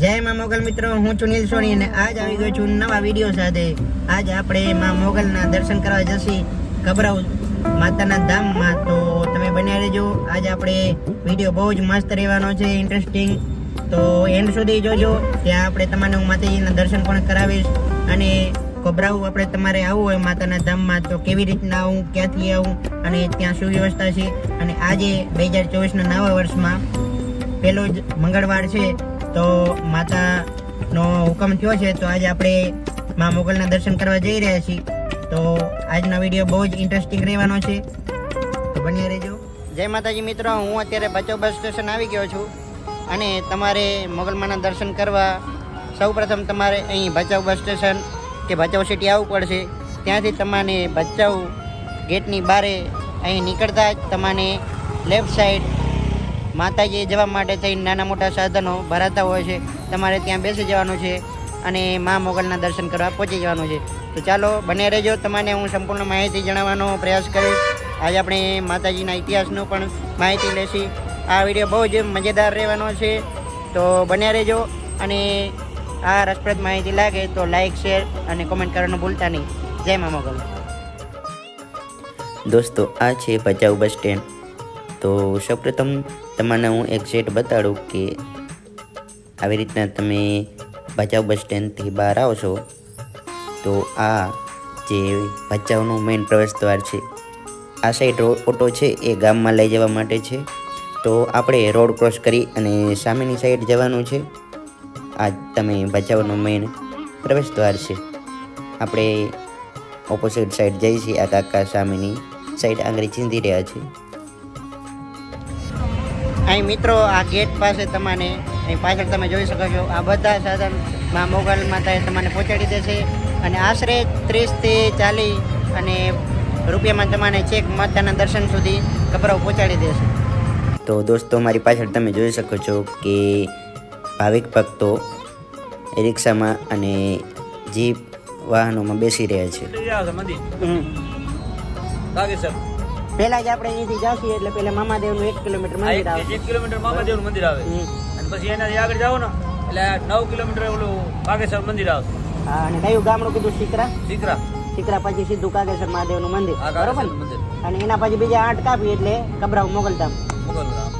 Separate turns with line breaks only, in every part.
જય માં મોગલ મિત્રો, હું છું નીલ સોની અને આજ આવી ગયો છું નવા વીડિયો સાથે. આજ આપણે માં મોગલના દર્શન કરવા જશી કબરાવ માતાના ધામમાં. તો તમે બન્યા રહેજો. આજ આપણે વીડિયો બહુ જ મસ્ત રહેવાનો છે ઇન્ટરેસ્ટિંગ તો એન્ડ સુધી જોજો. ત્યાં આપણે તમને હું માતાજીના દર્શન પણ કરાવીશ. અને કબરાવ આપણે તમારે આવવું હોય માતાના ધામમાં, તો કેવી રીતના આવું, ક્યાંથી આવું, અને ત્યાં શું વ્યવસ્થા છે. અને આજે બે હજાર ચોવીસના નવા વર્ષમાં પહેલો જ મંગળવાર છે. તો માતાનો હુકમ થયો છે, તો આજે આપણે મા મોગલના દર્શન કરવા જઈ રહ્યા છીએ. તો આજનો વીડિયો બહુ જ ઇન્ટરેસ્ટિંગ રહેવાનો છે. તો બન્યા રહેજો. જય માતાજી મિત્રો, હું અત્યારે ભચો બસ સ્ટેશન આવી ગયો છું અને તમારે મોગલમાના દર્શન કરવા સૌપ્રથમ તમારે અહીં ભચાઉ બસ સ્ટેશન કે ભચાઉ સિટી આવવું પડશે. ત્યાંથી તમારે ભચાઉ ગેટની બારે અહીં નીકળતા જ તમારે લેફ્ટ સાઈડ માતાજી જવા માટે થઈને નાના મોટા સાધનો ભરાતા હોય છે. તમારે ત્યાં બેસી જવાનું છે અને મા મોગલના દર્શન કરવા પહોંચી જવાનું છે. તો ચાલો, બને રહેજો. તમને હું સંપૂર્ણ માહિતી જણાવવાનો પ્રયાસ કરીશ. આજે આપણે માતાજીના ઇતિહાસનું પણ માહિતી લેશી. આ વીડિયો બહુ જ મજેદાર રહેવાનો છે. તો બન્યા રહેજો અને આ રસપ્રદ માહિતી લાગે તો લાઈક, શેર અને કોમેન્ટ કરવાનું ભૂલતા નહીં. જય મા મોગલ.
દોસ્તો, આ છે ભચાઉ બસ સ્ટેન્ડ. તો સૌપ્રથમ તમને હું એક સેટ બતાડું કે આવી રીતના તમે ભચાઉ બસ સ્ટેન્ડથી બહાર આવશો તો આ જે ભચાઉનું મેઇન પ્રવેશદ્વાર છે, આ સાઈડ ઓટો છે એ ગામમાં લઈ જવા માટે છે. તો આપણે રોડ ક્રોસ કરી અને સામેની સાઈડ જવાનું છે. આ તમે ભચાઉનું મેઇન પ્રવેશદ્વાર છે. આપણે ઓપોઝિટ સાઈડ જઈએ છીએ. આ કાકા સામેની સાઈડ આંગળી ચીંધી રહ્યા છે.
અહીં મિત્રો આ ગેટ પાસે તમને અહીં પાછળ તમે જોઈ શકો છો આ બધા સાધનમાં મોગલ માતાએ તમને પહોંચાડી દેશે અને આશરે ત્રીસથી ચાલીસ અને રૂપિયામાં તમને ચેક માતાના દર્શન સુધી કપરાઓ પહોંચાડી દેશે
તો દોસ્તો મારી પાછળ તમે જોઈ શકો છો કે ભાવિક ભક્તો રિક્ષામાં અને જીપ વાહનોમાં બેસી રહ્યા છે.
પહેલા જ આપણે અહીંથી જાશું એટલે પેલા મામાદેવનું એક કિલોમીટર મંદિર આવે.
એક કિલોમીટર મામાદેવનું મંદિર આવે. અને પછી એનાથી આગળ જાવ ને એટલે નવ કિલોમીટર ઓલું બાગેશ્વર મંદિર આવે
હા અને કયું ગામડું કીધું? શીકરા?
દીકરા
શીકરા પછી સીધું કાગેશ્વર મહાદેવનું મંદિર. બરોબર ને? અને એના પછી બીજા આઠ કાપી એટલે કબરાવ મોગલધામ.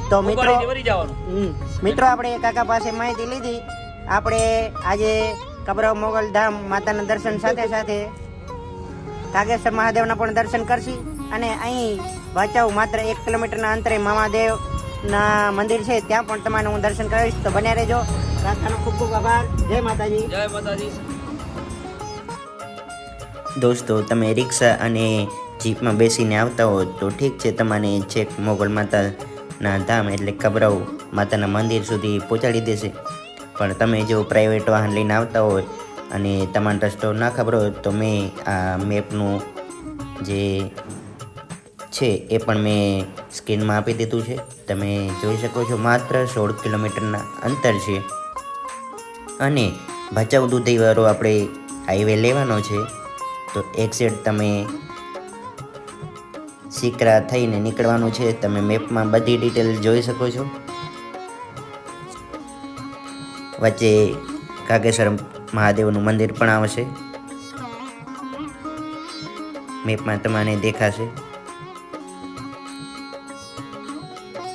તો મિત્રો-. મિત્રો આપણે કાકા પાસે માહિતી લીધી. આપણે આજે કબરાવ મોગલ ધામ માતાના દર્શન સાથે સાથે કાગેશ્વર મહાદેવના પણ દર્શન કરશી. અને અહીં ભચાઉ માત્ર એક કિલોમીટરના અંતરે મહાદેવના મંદિર છે ત્યાં પણ તમારે હું દર્શન કરાવીશ. તો બન્યા રહેજો. કાકાનો ખૂબ ખૂબ આભાર. જય માતાજી.
જય માતાજી.
દોસ્તો તમે રિક્ષા અને જીપમાં બેસીને આવતા હો તો ઠીક છે તમને છેક મોગલ માતાના ધામ એટલે કબરાઉ માતાના મંદિર સુધી પહોંચાડી દેશે. પણ તમે જો પ્રાઇવેટ વાહન લઈને આવતા હોય અને તમારો રસ્તો ના ખબર હોય તો મેં આ મેપનું જે છે એ પણ મેં સ્ક્રીનમાં આપી દીધું છે. તમે જોઈ શકો છો માત્ર સોળ કિલોમીટરના અંતર છે. અને ભચાઉ દૂધઈવાળો આપણે હાઈવે લેવાનો છે. તો એક્ઝેટ તમે સિકરા થઈને નીકળવાનું છે. તમે મેપમાં બધી ડિટેલ જોઈ શકો છો. વચ્ચે કાગેશ્વર મહાદેવનું મંદિર પણ આવશે. મેપમાં તમને દેખાશે.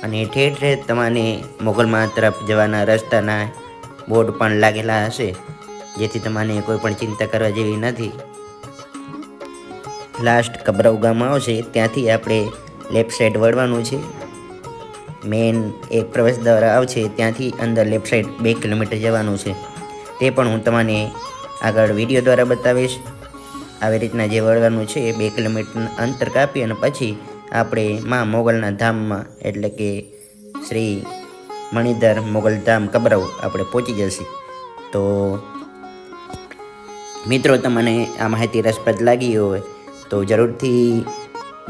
અને ઠેર ઠેર તમને મોગલમાં તરફ જવાના રસ્તાના બોર્ડ પણ લાગેલા હશે, જેથી તમને કોઈ પણ ચિંતા કરવા જેવી નથી. લાસ્ટ કબરવ ગામ આવશે, ત્યાંથી આપણે લેફ્ટ સાઈડ વળવાનું છે. મેઇન એક પ્રવેશ દ્વારા આવશે, ત્યાંથી અંદર લેફ્ટ સાઈડ બે કિલોમીટર જવાનું છે. તે પણ હું તમને આગળ વીડિયો દ્વારા બતાવીશ. આવી રીતના જે વળવાનું છે બે કિલોમીટર અંતર કાપી અને પછી આપણે મા મોગલના ધામમાં એટલે કે શ્રી મણિધર મોગલ ધામ આપણે પહોંચી જશે. તો મિત્રો તમને આ માહિતી રસપ્રદ લાગી હોય તો જરૂરથી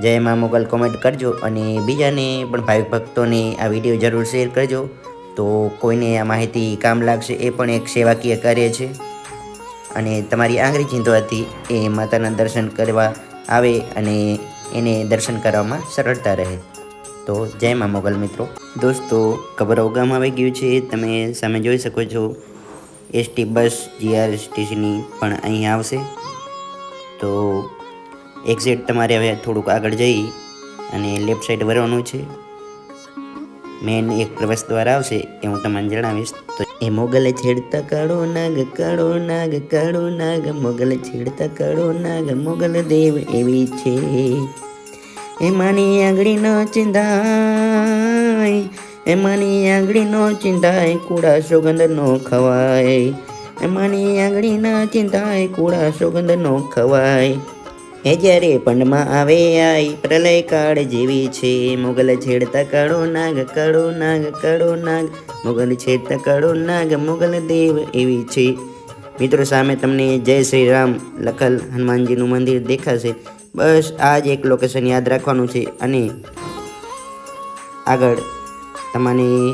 જય મા મોગલ કોમેન્ટ કરજો અને બીજાને પણ ભાવિક ભક્તોને આ વીડિયો જરૂર શેર કરજો. તો કોઈને આ માહિતી કામ લાગશે એ પણ એક સેવાકીય કાર્ય છે. અને તમારી આંગળી ચીંધવાથી એ માતાના દર્શન કરવા આવે અને એને દર્શન કરવામાં સરળતા રહે. તો જય મા મોગલ મિત્રો. દોસ્તો કબરાઉ ગામ આવી ગયું છે, તમે સામે જોઈ શકો છો. એસટી બસ જીઆરએસટીસીની પણ અહીં આવશે. તો એક્ઝેટ તમારે હવે થોડુંક આગળ જઈ અને લેફ્ટ સાઈડ વરવાનું છે. મેન એક પ્રવેશ દ્વારા આવશે એ હું તમને જણાવીશ. તો એ મોગલે છેડતા કાળો નાગ કાળો નાગ કાળો નાગ, મોગલ છેડતા કાળો નાગ, મોગલ દેવ એવી છે. એ માની આંગળી ન ચિંધાય, એ માની આંગળી નો ચિંતાય કુડા સુગંધ નો ખવાય. એ માની આંગળી ના ચિંતાય કુડા સુગંધ નો ખવાય. એ જ્યારે પંડમાં આવે આઈ પ્રલય કાળ જેવી છે. મુગલ છેડતા કાળો નાગ કાળો નાગ કાળો નાગ. મુગલ છેડતા કાળો નાગ, મુગલ દેવ એવી છે. મિત્રો સામે તમને જય શ્રી રામ લખલ હનુમાનજીનું મંદિર દેખાશે. બસ આ જ એક લોકેશન યાદ રાખવાનું છે અને આગળ તમને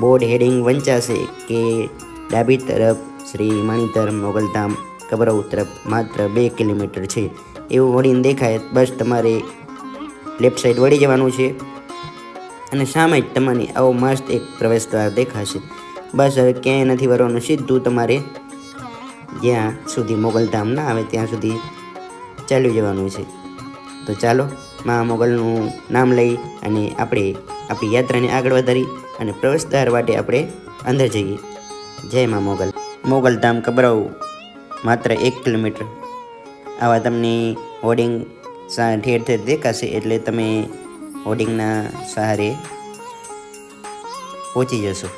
બોર્ડ હેડિંગ વંચાશે કે ડાબી તરફ શ્રી મણિધર મોગલધામ કબરવ તરફ માત્ર બે કિલોમીટર છે. એવું વળીને દેખાય, બસ તમારે લેફ્ટ સાઈડ વળી જવાનું છે. અને સામે જ તમને આવો મસ્ત એક પ્રવેશદ્વાર દેખાશે. બસ હવે ક્યાંય નથી વળવાનું, સીધું તમારે જ્યાં સુધી મોગલધામ ના આવે ત્યાં સુધી ચાલ્યું જવાનું છે. તો ચાલો, મા મોગલનું નામ લઈ અને આપણે આપણી યાત્રાને આગળ વધારી અને પ્રવેશદ્વાર માટે આપણે અંદર જઈએ. જય મા મોગલ. મોગલધામ કબરાવ માત્ર એક કિલોમીટર. આવા તમને હોર્ડિંગ ઠેર ઠેર દેખાશે એટલે તમે હોર્ડિંગના સહારે પહોંચી જશો.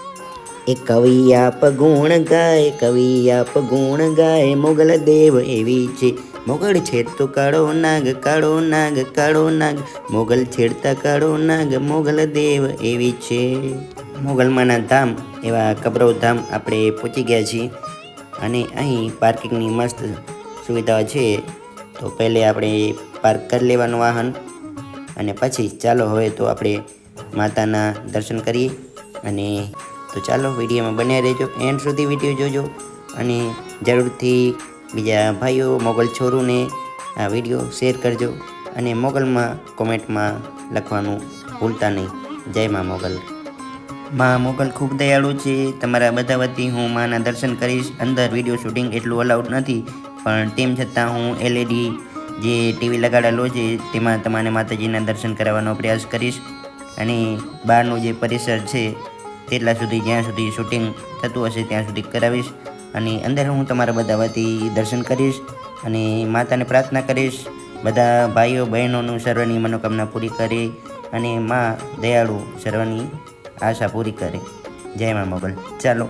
એ કવિ આપ ગુણ ગાય, કવિ આપ ગુણ ગાય, મોગલ દેવ એવી છે. મોગલ છેડતો કાળો નાગ કાળો નાગ કાળો નાગ. મોગલ છેડતા કાળો નાગ, મોગલ દેવ એવી છે. મોગલમાંના ધામ, એવા કબરવ ધામ આપણે પહોંચી ગયા છીએ. અને અહીં પાર્કિંગની મસ્ત સુવિધાઓ છે. તો પહેલે આપણે પાર્ક કરી લેવાનું વાહન અને પછી ચાલો હવે તો આપણે માતાના દર્શન કરીએ. અને તો ચાલો વિડીયોમાં બન્યા રહેજો. એન્ડ સુધી વીડિયો જોજો અને જરૂરથી બીજા ભાઈઓ, મોગલ છોરુને આ વીડિયો શેર કરજો. અને મોગલમાં કોમેન્ટમાં લખવાનું ભૂલતા નહીં. જય મા મોગલ. માં મોગલ ખૂબ દયાળુ છે. તમારા બધા વતી હું માના દર્શન કરીશ. અંદર વીડિયો શૂટિંગ એટલું અલાઉડ નથી. પણ તેમ છતાં હું એલઈડી જે ટીવી લગાડેલો છે, તેમાં તમારે માતાજીના દર્શન કરાવવાનો પ્રયાસ કરીશ. અને બહારનું જે પરિસર છે, તેટલા સુધી જ્યાં સુધી શૂટિંગ થતું હશે, ત્યાં સુધી કરાવીશ. અને અંદર હું તમારા બધા વતી દર્શન કરીશ અને માતાને પ્રાર્થના કરીશ. બધા ભાઈઓ બહેનોનું સર્વની મનોકામના પૂરી કરી અને માં દયાળુ સર્વની આશા પૂરી કરે. જય મા મોગલ. ચાલો.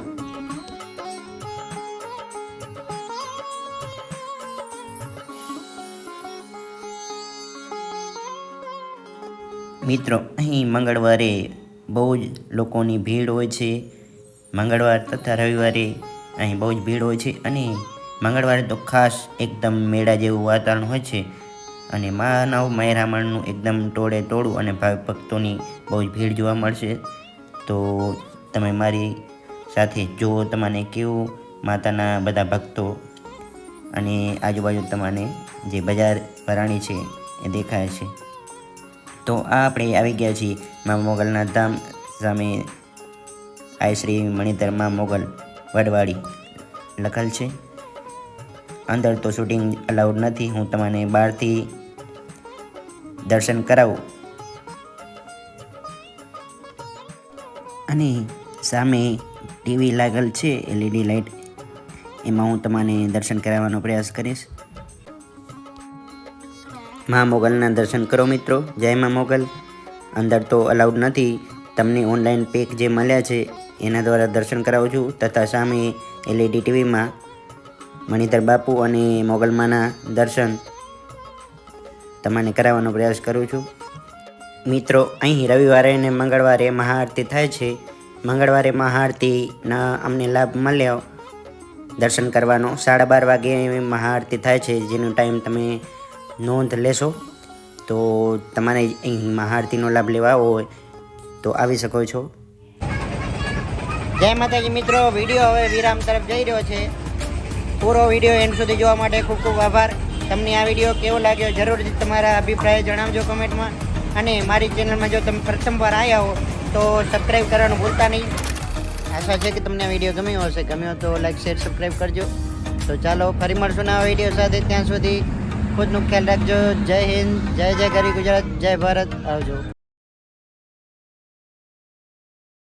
મિત્રો, અહીં મંગળવારે બહુ જ લોકોની ભીડ હોય છે. મંગળવાર તથા રવિવારે અહીં બહુ જ ભીડ હોય છે અને મંગળવારે તો ખાસ એકદમ મેળા જેવું વાતાવરણ હોય છે અને માનવ મહેરામણનું એકદમ ટોળે ટોળું અને ભાવિ ભક્તોની બહુ જ ભીડ જોવા મળશે. તો તમે મારી સાથે જો તમને કેવું માતાના બધા ભક્તો અને આજુબાજુ તમને જે બજાર ભરાણી છે એ દેખાય છે. તો આ આપણે આવી ગયા છીએ મા મોગલના ધામ સામે. આઈ શ્રી મણિધર મા મોગલ વડવાડી લખેલ છે. અંદર તો શૂટિંગ અલાઉડ નથી. હું તમને બહારથી દર્શન કરાવું. અને સામે ટીવી લાગેલ છે એલઈડી લાઇટ. એમાં હું તમને દર્શન કરાવવાનો પ્રયાસ કરીશ. મા મોગલના દર્શન કરો મિત્રો. જય મા મોગલ અંદર તો અલાઉડ નથી. તમને ઓનલાઈન પેક જે મળ્યા છે, એના દ્વારા દર્શન કરાવું છું. તથા સામે એલઈડી ટીવીમાં મણિધર બાપુ અને મોગલમાના દર્શન તમને કરાવવાનો પ્રયાસ કરું છું. મિત્રો, અહીં રવિવારે અને મંગળવારે મહાઆરતી થાય છે. મંગળવારે મહાઆરતીના અમને લાભ મળ્યો. દર્શન કરવાનો સાડા બાર વાગે મહાઆરતી થાય છે, જેનો ટાઈમ તમે નોંધ લેશો. તો તમારે અહીં મહાઆરતીનો લાભ લેવા હોય તો આવી શકો છો.
જય માતાજી મિત્રો, વીડિયો હવે વિરામ તરફ જઈ રહ્યો છે. પૂરો વીડિયો એન્ડ સુધી જોવા માટે ખૂબ ખૂબ આભાર. તમને આ વીડિયો કેવો લાગ્યો જરૂરથી તમારા અભિપ્રાય જણાવજો કમેન્ટમાં. અને મારી ચેનલમાં જો તમે પ્રથમવાર આવ્યા હો, તો સબસ્ક્રાઈબ કરવાનું ભૂલતા નહીં. આશા છે કે તમને આ વીડિયો ગમ્યો હશે. ગમ્યો તો લાઈક શેર સબસ્ક્રાઈબ કરજો. તો ચાલો, ફરી મળશું નવા વીડિયો સાથે. ત્યાં સુધી ખુદનું ખ્યાલ રાખજો. જય હિન્દ, જય જય ગરી ગુજરાત, જય ભારત. આવજો.